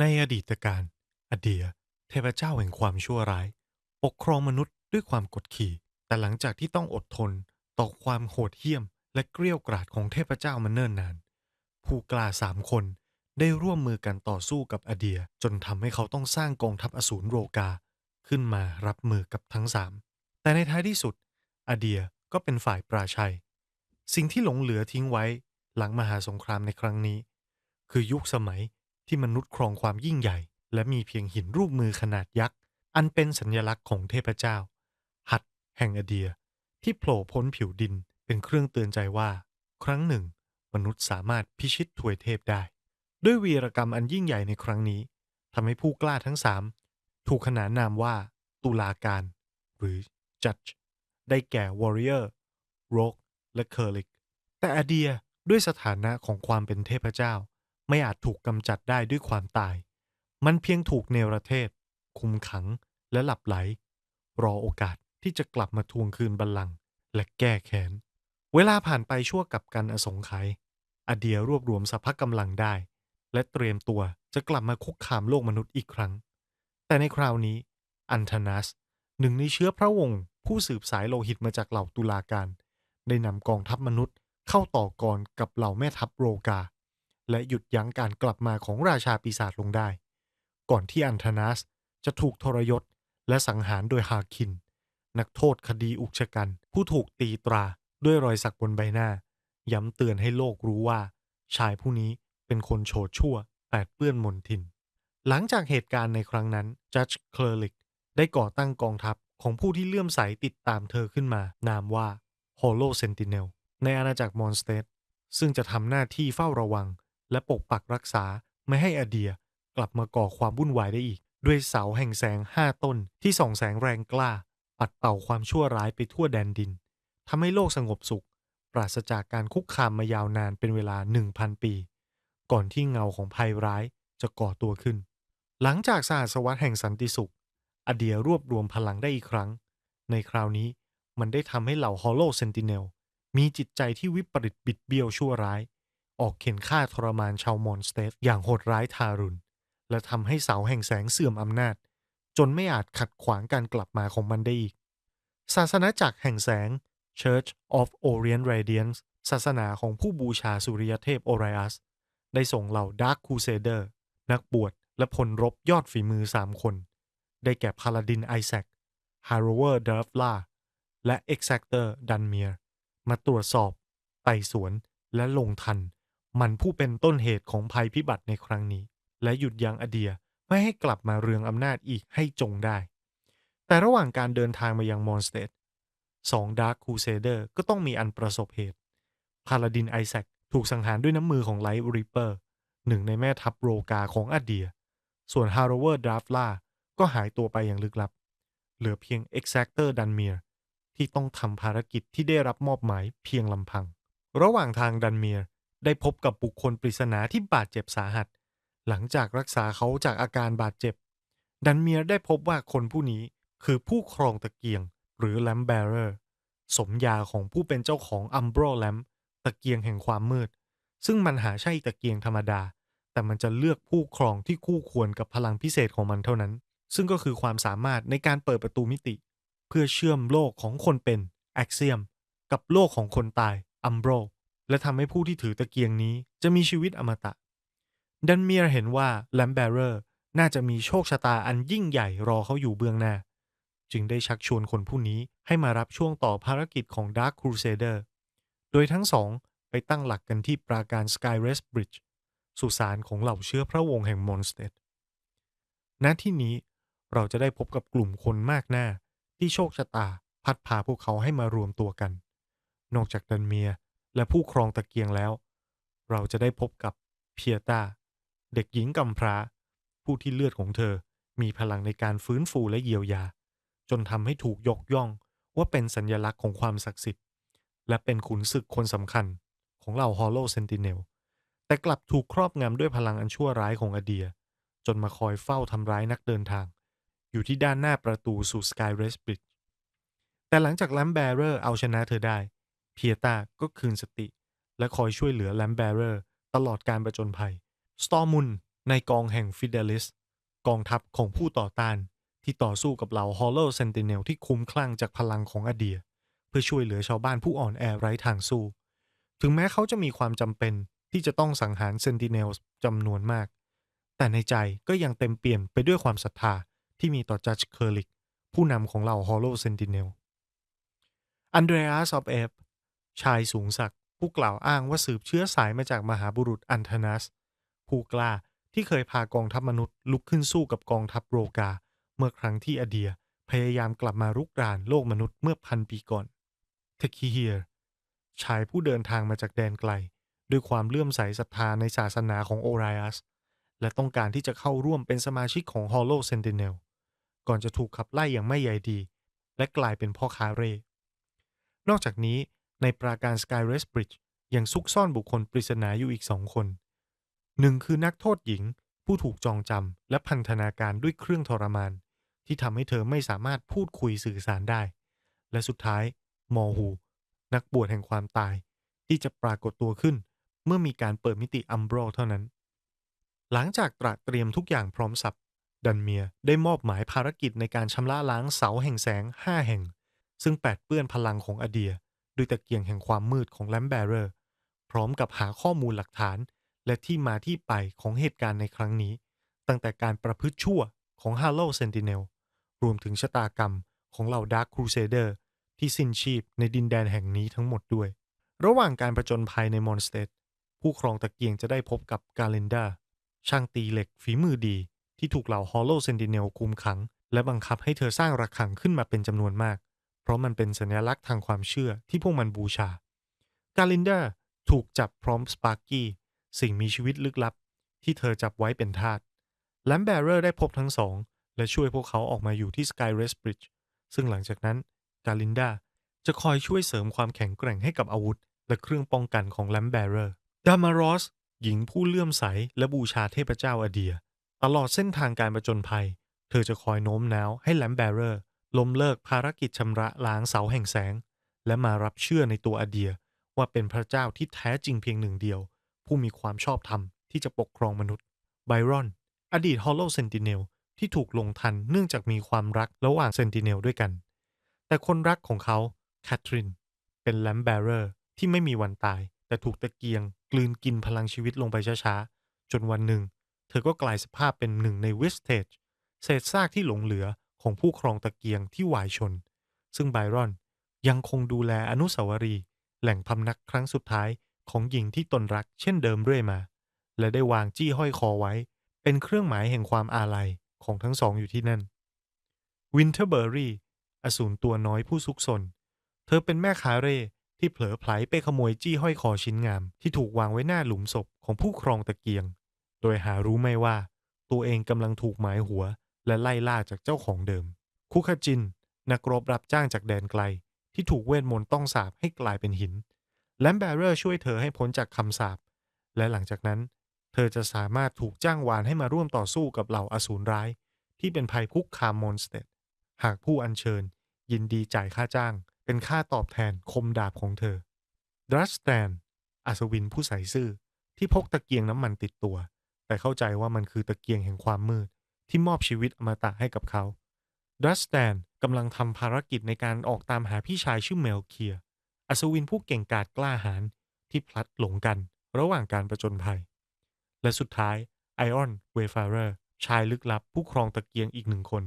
ในอดีตการ อเดีย เทพเจ้าแห่งความชั่วร้าย ปกครองมนุษย์ด้วยความกดขี่ แต่หลังจากที่ต้องอดทน ต่อความโหดเหี้ยม และเกรี้ยวกราดของเทพเจ้ามาเนิ่นนาน ผู้กล้าสามคนได้ร่วมมือกันต่อสู้กับอเดีย จนทำให้เขาต้องสร้างกองทัพอสูรโรกา ขึ้นมารับมือกับทั้งสามแต่ในท้ายที่สุด อเดียก็เป็นฝ่ายปราชัย สิ่งที่หลงเหลือทิ้งไว้หลังมหาสงครามในครั้งนี้ คือยุคสมัย ที่มนุษย์ครองความยิ่งใหญ่ และมีเพียงหินรูปมือขนาดยักษ์ อันเป็นสัญลักษณ์ของเทพเจ้า หัดแห่งอเดีย ที่โผล่พ้นผิวดินเป็นเครื่องเตือนใจว่า ครั้งหนึ่ง มนุษย์สามารถพิชิตถวยเทพได้ ด้วยวีรกรรมอันยิ่งใหญ่ในครั้งนี้ทำให้ผู้กล้าทั้งสามถูกขนานนามว่า ตุลาการ หรือ Judge ได้แก่ Warrior Rogue และ c u r l i c แต่อเดียด้วยสถานะของความเป็นเทพเจ้า ไม่อาจถูกกำจัดได้ด้วยความตาย มันเพียงถูกเนรเทศ คุมขังและหลับไหล รอโอกาสที่จะกลับมาทวงคืนบัลลังก์และแก้แค้น เวลาผ่านไปชั่วกับกันอสงไขยอเดียรวบรวมสภาพกำลังได้ และเตรียมตัวจะกลับมาคุกคามโลกมนุษย์อีกครั้ง แต่ในคราวนี้ อันธนัส หนึ่งในเชื้อพระวงศ์ผู้สืบสายโลหิตมาจากเหล่าตุลาการ ได้นำกองทัพมนุษย์เข้าต่อกรกับเหล่าแม่ทัพโรกา และหยุดยั้งการกลับมาของราชาปีศาจลงได้ ก่อนที่อันธนัสจะถูกทรยศและสังหารโดยฮาคิน นักโทษคดีอุกชะกัน ผู้ถูกตีตราด้วยรอยสักบนใบหน้า ย้ำเตือนให้โลกรู้ว่า ชายผู้นี้เป็นคนโฉดชั่วแปดเปื้อนมนทิน หลังจากเหตุการณ์ในครั้งนั้นจัดเคลอริกได้ก่อตั้งกองทัพของผู้ที่เลื่อมใสติดตามเธอขึ้นมา นามว่า Hollow Sentinel ในอาณาจักรมอนสเตดซึ่งจะทำหน้าที่เฝ้าระวัง และปกปักรักษาไม่ให้อเดียกลับมาก่อความวุ่นวายได้อีก ด้วยเสาแห่งแสงห้าต้นที่ส่องแสงแรงกล้า ปัดเป่าความชั่วร้ายไปทั่วแดนดินทำให้โลกสงบสุข ปราศจากการคุกคามมายาวนานเป็นเวลา1,000ปี ก่อนที่เงาของภัยร้ายจะก่อตัวขึ้น หลังจากสหัสวรรษแห่งสันติสุข อเดียรวบรวมพลังได้อีกครั้ง ในคราวนี้มันได้ทำให้เหล่าฮอลโลเซนติเนลมีจิตใจที่วิปริตบิดเบี้ยวชั่วร้าย ออกเข็นฆ่าทรมานชาวมอนสเตดอย่างโหดร้ายทารุณ และทำให้เสาแห่งแสงเสื่อมอำนาจ จนไม่อาจขัดขวางการกลับมาของมันได้อีก ศาสนาจักรแห่งแสง Church of Orient Radiance ศาสนาของผู้บูชาสุริยเทพโอไรอัส ได้ส่งเหล่าดาร์คคูเซเดอร์นักบวชและพลรบยอดฝีมือสามคน ได้แก่พาลาดินไอแซคฮาร์เวอร์เดฟลาและเอ็กแซกเตอร์ดันเมียร์มาตรวจสอบ ไต่สวนและลงทัน มันผู้เป็นต้นเหตุของภัยพิบัติในครั้งนี้ และหยุดยั้งอเดียไม่ให้กลับมาเรืองอำนาจอีกให้จงได้ แต่ระหว่างการเดินทางมายังมอนสเตดสองดาร์คคูเซเดอร์ก็ต้องมีอันประสบเหตุพาลาดินไอแซคถูกสังหารด้วยน้ำมือของไลท์ริปเปอร์หนึ่งในแม่ทัพโรกาของอเดีย ส่วนฮาร์เวอร์ดราฟล่าก็หายตัวไปอย่างลึกลับ เหลือเพียงเอ็กแซกเตอร์ดันเมียร์ที่ต้องทำภารกิจที่ได้รับมอบหมายเพียงลำพัง ระหว่างทางดันเมียร์ ได้พบกับบุคคลปริศนาที่บาดเจ็บสาหัส หลังจากรักษาเขาจากอาการบาดเจ็บ ดันเมียได้พบว่าคนผู้นี้คือผู้ครองตะเกียง หรือแลมแบเรอร์สมญาของผู้เป็นเจ้าของอัมโบรแลมตะเกียงแห่งความมืด ซึ่งมันหาใช่ตะเกียงธรรมดา แต่มันจะเลือกผู้ครองที่คู่ควรกับพลังพิเศษของมันเท่านั้น ซึ่งก็คือความสามารถในการเปิดประตูมิติ เพื่อเชื่อมโลกของคนเป็นแอคเซียม กับโลกของคนตายอัมโบร และทำให้ผู้ที่ถือตะเกียงนี้จะมีชีวิตอมตะ ดันเมียร์เห็นว่าแลมเบเรอร์น่าจะมีโชคชะตาอันยิ่งใหญ่รอเขาอยู่เบื้องหน้า จึงได้ชักชวนคนผู้นี้ให้มารับช่วงต่อภารกิจของ Dark Crusader โดยทั้งสองไปตั้งหลักกันที่ปราการ Skyrest Bridge สุสานของเหล่าเชื้อพระวงศ์แห่งมอนสเตดณที่นี้เราจะได้พบกับกลุ่มคนมากหน้าที่โชคชะตาพัดพาพวกเขาให้มารวมตัวกัน นอกจากดันเมีย และผู้ครองตะเกียงแล้ว เราจะได้พบกับเพียตาเด็กหญิงกำพร้า ผู้ที่เลือดของเธอมีพลังในการฟื้นฟูและเยียวยา จนทำให้ถูกยกย่องว่าเป็นสัญญลักษณ์ของความศักดิ์สิทธิ์ และเป็นขุนศึกคนสำคัญของเหล่าฮอลโลเซนติเนลแต่กลับถูกครอบงำด้วยพลังอันชั่วร้ายของอเดีย จนมาคอยเฝ้าทำร้ายนักเดินทาง อยู่ที่ด้านหน้าประตูสู่สกายเรสบิดแต่หลังจากแลมแบเรอร์เอาชนะเธอได้ เพียตาก็คืนสติ และคอยช่วยเหลือแลมแบเรอร์ตลอดการประจนภัย สตอมุนในกองแห่งฟิเดลิส กองทัพของผู้ต่อต้าน ที่ต่อสู้กับเหล่าฮอลโลเซนติเนลที่คุ้มคลั่งจากพลังของอเดีย เพื่อช่วยเหลือชาวบ้านผู้อ่อนแอไร้ทางสู้ ถึงแม้เขาจะมีความจำเป็นที่จะต้องสังหารเซนติเนลจำนวนมาก แต่ในใจก็ยังเต็มเปี่ยมไปด้วยความศรัทธาที่มีต่อจัดเคอร์ลิก ผู้นำของเหล่าฮอลโลเซนติเนลอันเดรียสออฟเอฟ ชายสูงศักดิ์ผู้กล่าวอ้างว่าสืบเชื้อสายมาจากมหาบุรุษอันธนัส ผู้กล้าที่เคยพากองทัพมนุษย์ลุกขึ้นสู้กับกองทัพโรกา เมื่อครั้งที่อเดียพยายามกลับมารุกรานโลกมนุษย์เมื่อพันปีก่อนเทคิเฮียร์ชายผู้เดินทางมาจากแดนไกล ด้วยความเลื่อมใสศรัทธาในศาสนาของโอไรอัส และต้องการที่จะเข้าร่วมเป็นสมาชิกของ Hollow Sentinel ก่อนจะถูกขับไล่อย่างไม่ใยดี และกลายเป็นพ่อค้าเร่นอกจากนี้ ในปราการ Sky r e s Bridge ยังซุกซ่อนบุคคลปริศนาอยู่อีกสองคนหนึ่งคือนักโทษหญิง ผู้ถูกจองจำและพันธนาการด้วยเครื่องทรมาน ที่ทำให้เธอไม่สามารถพูดคุยสื่อสารได้ และสุดท้าย มอฮูนักบวชแห่งความตาย ที่จะปรากฏตัวขึ้น เมื่อมีการเปิดมิติอัมโบรเท่านั้น หลังจากตระเตรียมทุกอย่างพร้อมสับดันเมียได้มอบหมายภารกิจในการชำระล้างเสาแห่งแสง5แห่ง ซึ่งแปดเปื้อนพลังของอเดีย ด้วยตะเกียงแห่งความมืดของแลมแบเรอร์ พร้อมกับหาข้อมูลหลักฐาน และที่มาที่ไปของเหตุการณ์ในครั้งนี้ ตั้งแต่การประพฤติชั่วของ h a l l o w Sentinel รวมถึงชะตากรรมของเหล่า Dark Crusader ที่สิ้นชีพในดินแดนแห่งนี้ทั้งหมดด้วย ระหว่างการประจนภัยในมอนสเตดผู้ครองตะเกียงจะได้พบกับกาเลนดาช่างตีเหล็กฝีมือดี ที่ถูกเหล่า Hollow Sentinel คุมขัง และบังคับให้เธอสร้างระฆังขึ้นมาเป็นจำนวนมาก เพราะมันเป็นสัญลักษณ์ทางความเชื่อที่พวกมันบูชา กาลินดาถูกจับพร้อมสปาร์กี้สิ่งมีชีวิตลึกลับ ที่เธอจับไว้เป็นทาสแลมแบเรอร์ได้พบทั้งสอง และช่วยพวกเขาออกมาอยู่ที่สกายเรสบริดจ์ซึ่งหลังจากนั้นกาลินดาจะคอยช่วยเสริมความแข็งแกร่งให้กับอาวุธ และเครื่องป้องกันของแลมแบเรอร์ดามารอสหญิงผู้เลื่อมใสและบูชาเทพเจ้าอเดีย ตลอดเส้นทางการประจนภัย เธอจะคอยโน้มน้าวให้แลมแบเรอร์ ล้มเลิกภารกิจชำระล้างเสาแห่งแสง และมารับเชื่อในตัวอเดียว่าเป็นพระเจ้าที่แท้จริงเพียงหนึ่งเดียว ผู้มีความชอบธรรมที่จะปกครองมนุษย์ไบรอน อดีตฮอลโลเซนติเนลที่ถูกลงทันเนื่องจากมีความรักระหว่างเซนติเนลด้วยกัน แต่คนรักของเขาแคทรินเป็นแลมแบเรอร์ที่ไม่มีวันตาย แต่ถูกตะเกียง กลืนกินพลังชีวิตลงไปช้าๆ จนวันหนึ่ง เธอก็กลายสภาพเป็นหนึ่งในวิสเทจเศษซากที่หลงเหลือ ของผู้ครองตะเกียงที่วายชน ซึ่งไบรอนยังคงดูแลอนุสาวรีย์แหล่งพำนักครั้งสุดท้ายของหญิงที่ตนรักเช่นเดิมเรื่อยมา และได้วางจี้ห้อยคอไว้ เป็นเครื่องหมายแห่งความอาลัยของทั้งสองอยู่ที่นั่น วินเทอร์เบอรี่อสูรตัวน้อยผู้ซุกซน เธอเป็นแม่ค้าเร่ที่เผลอไผลไปขโมยจี้ห้อยคอชิ้นงาม ที่ถูกวางไว้หน้าหลุมศพของผู้ครองตะเกียง โดยหารู้ไม่ว่า ตัวเองกำลังถูกหมายหัว และไล่ล่าจากเจ้าของเดิม คุคาจิน นักรบรับจ้างจากแดนไกล ที่ถูกเวทมนต์ต้องสาบให้กลายเป็นหินแลมแบเรอร์ช่วยเธอให้พ้นจากคำสาปและหลังจากนั้น เธอจะสามารถถูกจ้างวานให้มาร่วมต่อสู้กับเหล่าอสูรร้าย ที่เป็นภัยคุกคามมอนสเตดหากผู้อัญเชิญ ยินดีจ่ายค่าจ้าง เป็นค่าตอบแทนคมดาบของเธอดรัสแตนอัศวินผู้ใส่ซื่อที่พกตะเกียงน้ำมันติดตัว แต่เข้าใจว่ามันคือตะเกียงแห่งความมืด ที่มอบชีวิตอมตะให้กับเขาดัสแตนกำลังทำภารกิจในการออกตามหาพี่ชายชื่อเมลเคีย อัศวินผู้เก่งกาจกล้าหาญที่พลัดหลงกันระหว่างการประจนภัย และสุดท้ายไอออนเวฟาเรอร์ชายลึกลับผู้ครองตะเกียงอีกหนึ่งคน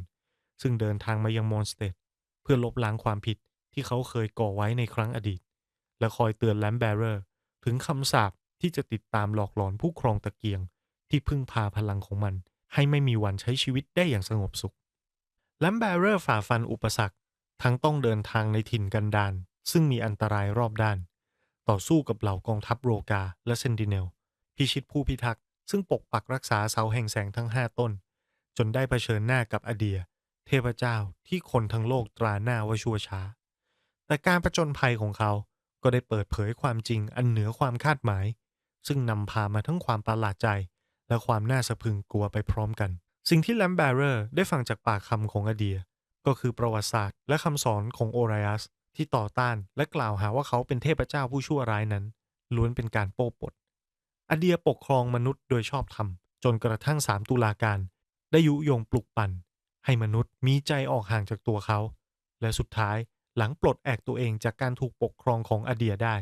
ซึ่งเดินทางมายังมอนสเตดเพื่อลบล้างความผิดที่เขาเคยก่อไว้ในครั้งอดีต และคอยเตือนแลมแบเรอร์ถึงคำสาปที่จะติดตามหลอกหลอนผู้ครองตะเกียงที่พึ่งพาพลังของมัน ให้ไม่มีวันใช้ชีวิตได้อย่างสงบสุขแลมแบเรอร์ฝ่าฟันอุปสรรค ทั้งต้องเดินทางในถิ่นกันดานซึ่งมีอันตรายรอบด้าน ต่อสู้กับเหล่ากองทัพโรกาและเซนติเนล พิชิตผู้พิทักษ์ซึ่งปกปักรักษาเสาแห่งแสงทั้งห้าต้น จนได้เผชิญหน้ากับอเดีย เทพเจ้าที่คนทั้งโลกตราหน้าว่าชั่วช้า แต่การประจนภัยของเขาก็ได้เปิดเผยความจริงอันเหนือความคาดหมาย ซึ่งนำพามาทั้งความประหลาดใจ และความน่าสะพึงกลัวไปพร้อมกัน สิ่งที่แลมแบรเรอร์ได้ฟังจากปากคำของอเดีย ก็คือประวัติศาสตร์ และคำสอนของโอไรอัสที่ต่อต้านและกล่าวหาว่าเขาเป็นเทพเจ้าผู้ชั่วร้ายนั้น ล้วนเป็นการโป้ปดอเดียปกครองมนุษย์โดยชอบธรรม จนกระทั่งสามตุลาการ ได้ยุยงปลุกปั่น ให้มนุษย์มีใจออกห่างจากตัวเขา และสุดท้ายหลังปลดแอกตัวเองจากการถูกปกครองของอเดียได้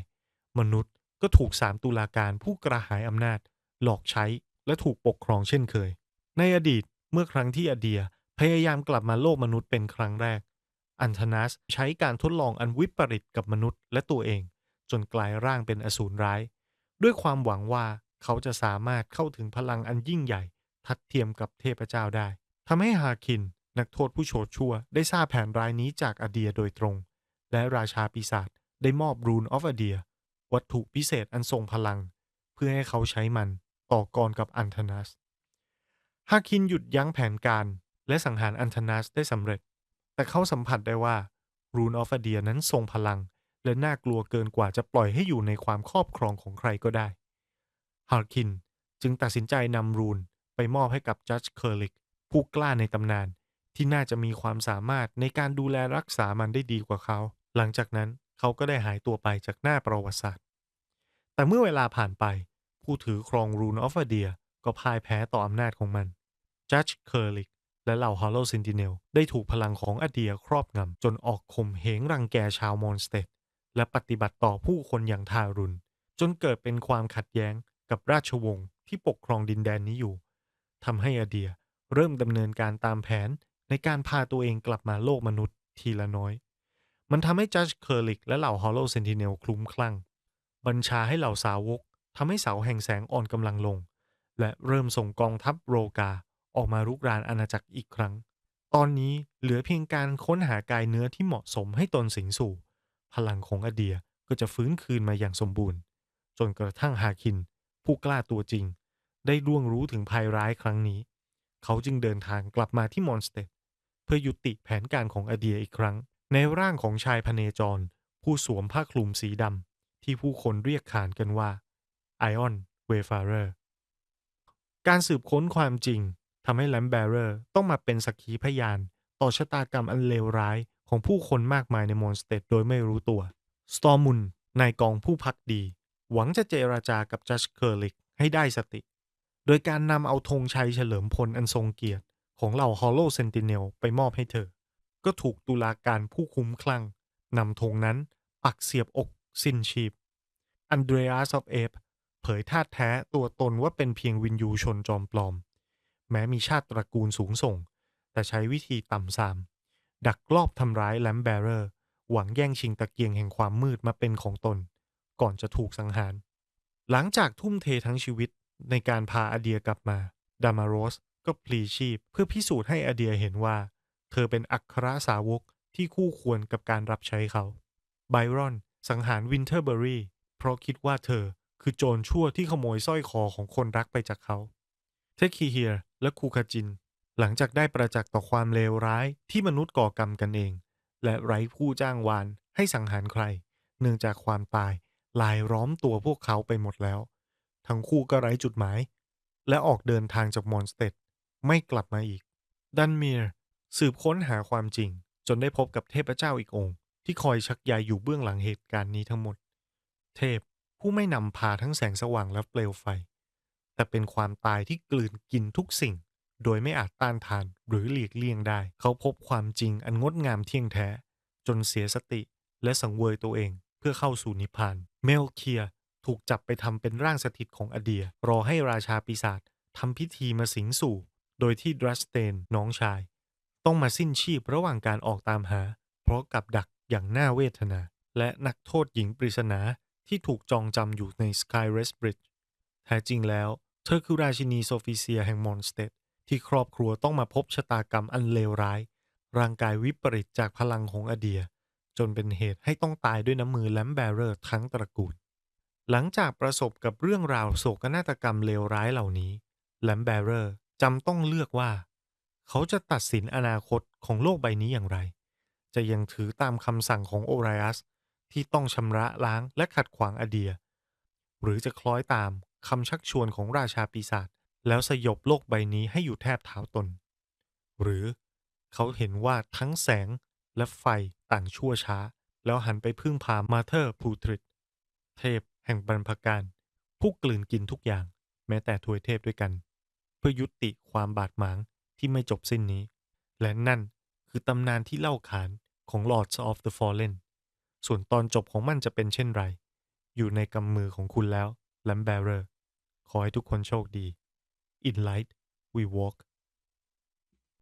มนุษย์ก็ถูกสามตุลาการผู้กระหายอำนาจ หลอกใช้ และถูกปกครองเช่นเคย ในอดีตเมื่อครั้งที่อเดียพยายามกลับมาโลกมนุษย์เป็นครั้งแรก อันธนัสใช้การทดลองอันวิปริตกับมนุษย์และตัวเอง จนกลายร่างเป็นอสูรร้าย ด้วยความหวังว่าเขาจะสามารถเข้าถึงพลังอันยิ่งใหญ่ทัดเทียมกับเทพเจ้าได้ทำให้ฮาคิน นักโทษผู้โฉดชั่ว ได้ทราบแผนร้ายนี้จากอเดียโดยตรง และราชาปีศาจได้มอบรูนออฟอเดีย วัตถุพิเศษอันทรงพลัง เพื่อให้เขาใช้มัน ต่อกรกับอันธนัส ฮาคินหยุดยั้งแผนการและสังหารอันธนัสได้สำเร็จ แต่เขาสัมผัสได้ว่ารูนออฟเดียนั้นทรงพลัง และน่ากลัวเกินกว่าจะปล่อยให้อยู่ในความครอบครองของใครก็ได้ ฮาคินจึงตัดสินใจนำรูนไปมอบให้กับจัดเคอร์ลิกผู้กล้าในตำนานที่น่าจะมีความสามารถในการดูแลรักษามันได้ดีกว่าเขา หลังจากนั้นเขาก็ได้หายตัวไปจากหน้าประวัติศาสตร์ แต่เมื่อเวลาผ่านไป ผู้ถือครองรูนออฟเดียก็พ่ายแพ้ต่ออำนาจของมันจัดเคอร์ลิกและเหล่าฮอลโลซินติเนลได้ถูกพลังของอเดียครอบงำจนออกข่มเหงรังแกชาวมอนสเตดและปฏิบัติต่อผู้คนอย่างทารุณ จนเกิดเป็นความขัดแย้งกับราชวงศ์ที่ปกครองดินแดนนี้อยู่ทำให้อเดียเริ่มดำเนินการตามแผนในการพาตัวเองกลับมาโลกมนุษย์ทีละน้อย มันทำให้จัดเคอร์ลิกและเหล่าฮอลโลเซนติเนลคลุ้มคลั่ง บัญชาให้เหล่าสาวก ทำให้เสาแห่งแสงอ่อนกำลังลง และเริ่มส่งกองทัพโรกาออกมารุกรานอาณาจักรอีกครั้ง ตอนนี้เหลือเพียงการค้นหากายเนื้อที่เหมาะสมให้ตนสิงสู่ พลังของอเดียก็จะฟื้นคืนมาอย่างสมบูรณ์ จนกระทั่งฮาคิน ผู้กล้าตัวจริง ได้ล่วงรู้ถึงภัยร้ายครั้งนี้ เขาจึงเดินทางกลับมาที่มอนสเตดเพื่อยุติแผนการของอเดียอีกครั้ง ในร่างของชายพเนจร ผู้สวมผ้าคลุมสีดำที่ผู้คนเรียกขานกันว่า ไอออนเวฟาเรอร์การสืบค้นความจริงทำให้แลมแบเรอร์ต้องมาเป็นสักขีพยาน ต่อชะตากรรมอันเลวร้ายของผู้คนมากมายในมอนสเตดโดยไม่รู้ตัว สตอร์มุนนายกองผู้พักดี หวังจะเจราจากับจัสเคอร์ลิกให้ได้สติ โดยการนำเอาธงชัยเฉลิมพลอันทรงเกียรติ ของเหล่าฮอลโลเซนติเนลไปมอบให้เธอ ก็ถูกตุลาการผู้คุ้มคลั่งนำธงนั้นปักเสียบอกสิ้นชีพอันเดรียสออฟเอฟ ผยท่าแท้ตัวตนว่าเป็นเพียงวินยูชนจอมปลอม แม้มีชาติตระกูลสูงส่ง แต่ใช้วิธีต่ำซาม ดักลอบทำร้ายแลมแบเรอร์ หวังแย่งชิงตะเกียงแห่งความมืดมาเป็นของตน ก่อนจะถูกสังหาร หลังจากทุ่มเททั้งชีวิตในการพาอาเดียกลับมา ดามาโรสก็พลีชีพเพื่อพิสูจน์ให้อเดียเห็นว่า เธอเป็นอัครสาวกที่คู่ควรกับการรับใช้เขา ไบรอนสังหารวินเทอร์เบอรี่เพราะคิดว่าเธอ คือโจรชั่วที่ขโมยสร้อยคอของคนรักไปจากเขาเทคคีเฮียร์และคูคาจิน หลังจากได้ประจักษ์ต่อความเลวร้ายที่มนุษย์ก่อกรรมกันเอง และไร้ผู้จ้างวานให้สังหารใคร เนื่องจากความตายลายล้อมตัวพวกเขาไปหมดแล้ว ทั้งคู่ก็ไร้จุดหมาย และออกเดินทางจากมอนสเตดไม่กลับมาอีก ดันเมียร์สืบค้นหาความจริง จนได้พบกับเทพเจ้าอีกองค์ ที่คอยชักใยอยู่เบื้องหลังเหตุการณ์นี้ทั้งหมด เทพ ผู้ไม่นำพาทั้งแสงสว่างและเปลวไฟ แต่เป็นความตายที่กลืนกินทุกสิ่ง โดยไม่อาจต้านทานหรือหลีกเลี่ยงได้ เขาพบความจริงอันงดงามเที่ยงแท้ จนเสียสติและสังเวยตัวเองเพื่อเข้าสู่นิพพาน เมลเคียถูกจับไปทำเป็นร่างสถิตของอเดีย รอให้ราชาปีศาจทำพิธีมาสิงสู่ โดยที่ดรัสเตนน้องชาย ต้องมาสิ้นชีพระหว่างการออกตามหา เพราะกับดักอย่างน่าเวทนา และนักโทษหญิงปริศนา ที่ถูกจองจำอยู่ใน Sky Rest Bridge แท้จริงแล้ว เธอคือราชินีโซฟิเซียแห่งมอนสเตดที่ครอบครัวต้องมาพบชะตากรรมอันเลวร้าย ร่างกายวิปริตจากพลังของอเดีย จนเป็นเหตุให้ต้องตายด้วยน้ำมือแลมแบเรอร์ทั้งตระกูล หลังจากประสบกับเรื่องราวโศกนาฏกรรมเลวร้ายเหล่านี้แลมแบเรอร์จำต้องเลือกว่า เขาจะตัดสินอนาคตของโลกใบนี้อย่างไร จะยังถือตามคำสั่งของโอไรอัส ที่ต้องชำระล้างและขัดขวางอเดีย หรือจะคล้อยตามคำชักชวนของราชาปีศาจแล้วสยบโลกใบนี้ให้อยู่แทบเท้าตน หรือเขาเห็นว่าทั้งแสงและไฟต่างชั่วช้า แล้วหันไปพึ่งพามาเธอร์พูทริตเทพแห่งบรรพการ ผู้กลืนกินทุกอย่าง แม้แต่ทวยเทพด้วยกัน เพื่อยุติความบาดหมางที่ไม่จบสิ้นนี้ และนั่นคือตำนานที่เล่าขานของ Lords of the Fallen ส่วนตอนจบของมันจะเป็นเช่นไร อยู่ในกำมือของคุณแล้ว l a m b e a r e r ขอให้ทุกคนโชคดี In light we walk